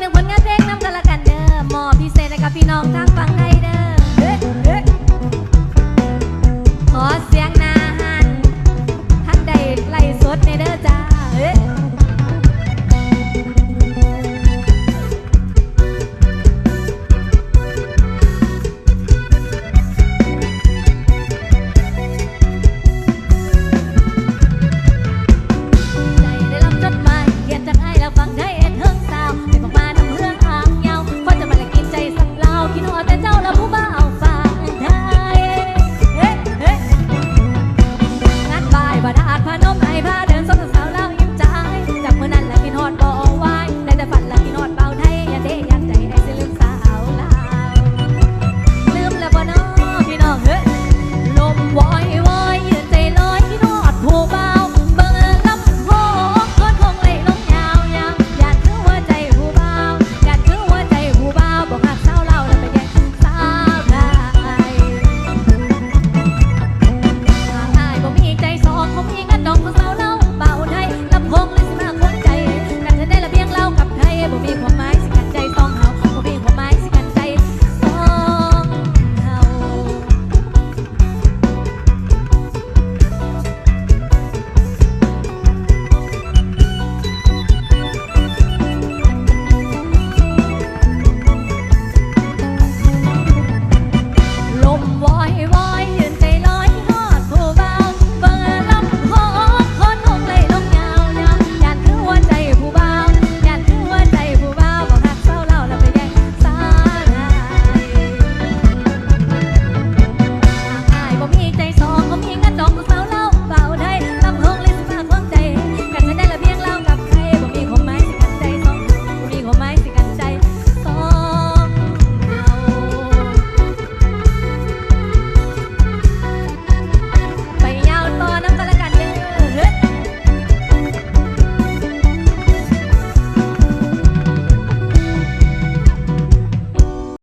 หนึ่งผลงานเพลงน้ำกันละกันเดิมมอพิเศษนกับพี่น้องทางฟังไทยเดิมขอเสียงนาหันทักใดไล่สดในเด้อจ้า